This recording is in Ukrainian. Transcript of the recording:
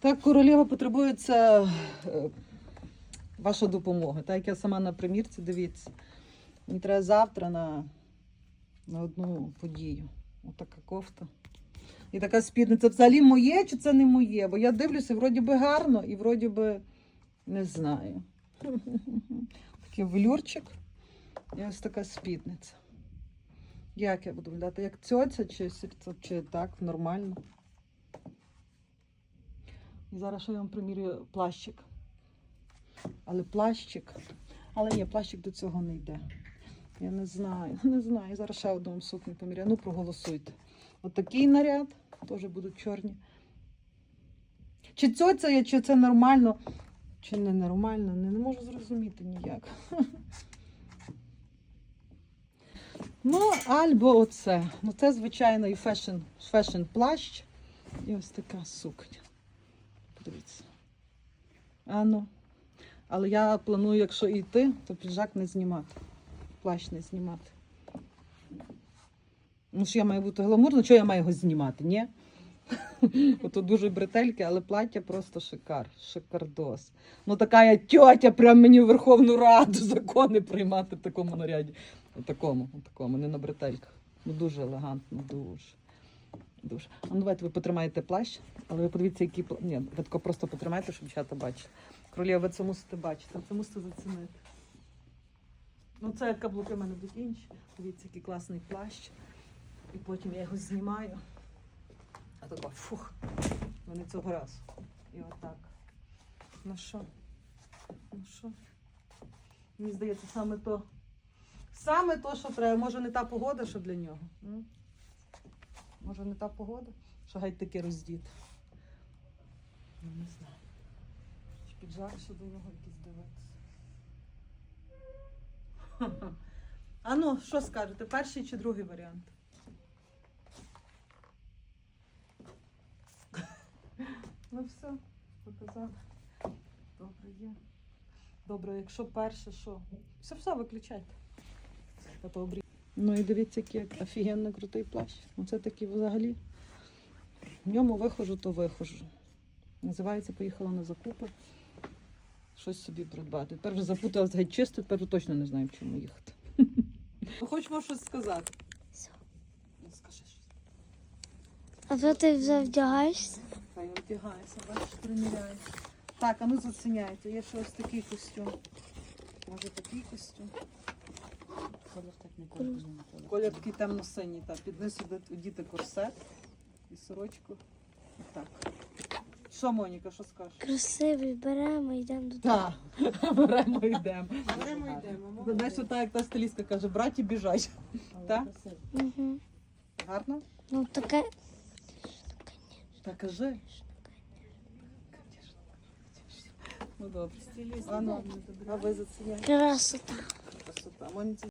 Так, королева потребується е, ваша допомога. Так як я сама на примірці, дивіться. Мені треба завтра на, на одну подію. Отака кофта. І така спідниця. Взагалі моє чи це не моє? Бо я дивлюся, вроді би гарно і вроді би не знаю. Такий велюрчик і ось така спідниця. Як я буду виглядати? Як цьоця чи, чи так, нормально? Зараз що я вам примірюю плащик. Але плащик. Але ні, плащик до цього не йде. Я не знаю, не знаю. Зараз ще одну сукню поміряю. Ну, проголосуйте. Отакий наряд, теж будуть чорні. Чи цьоця я, чи це нормально, чи не нормально, не, не можу зрозуміти ніяк. Ну, альбо оце. Ну, це, звичайно, і фешн, фешн плащ. І ось така сукня. Подивіться. А ну. Але я планую, якщо йти, то піджак не знімати. Плащ не знімати. Ну, що я маю бути гламурно, чого я маю його знімати? Ні? Ото дуже бретельки, але плаття просто шикар, шикардос. Ну така я тьотя, прям мені в Верховну Раду закони приймати в такому наряді. У такому, у такому, не на бретельках. Ну дуже елегантно, дуже. Дуже. А ну давайте ви потримаєте плащ, але ви подивіться, які Ні, ви тако просто потримайте, щоб дівчата бачили. Королєва, ви це мусите бачити, це мусите зацінити. Ну, це каблуки в мене будуть. Дивіться, який класний плащ. І потім я його знімаю. А тако, фух, вони цього разу. І отак. Ну що? Ну що? Мені здається, саме то. Саме то, що треба. Може, не та погода, що для нього. Може, не та погода, що геть таки роздіти. Ну, не знаю. Чи піджак, що до нього якийсь дивитися. А ну, що скажете, перший чи другий варіант? Ну все, показали. Добре є. Добре, якщо перше, що? Все, все, виключайте. Обрі- Ну і дивіться, який офігенно крутий плащ. Оце такий взагалі. В ньому виходжу, то виходжу. Називається Поїхала на закупи. Щось собі придбати. Тепер вже запуталась геть чисто, тепер точно не знаю, в чому їхати. Хочемо щось сказати. Ну, Скажи щось. А то ти вже вдягаєшся? Хай одягається, бачиш, приміряється. Так, а ну заценяйте. Є ще ось такий костюм. Може такий костюм. Колір так не кожен. Колір такий темно-синій, так. Під низ іде- одіти корсет і сорочку. Так. Що, Моніка, що скажеш? Красивий, беремо, йдемо до Так, беремо і йдемо. Беремо йдемо. Знаєш, так, як та стилістка каже, браті біжать. Так? Угу. Гарно? Ну таке. Так кажи. Ну добре. А ну, а ви заценяєте Красота. красота. Моніці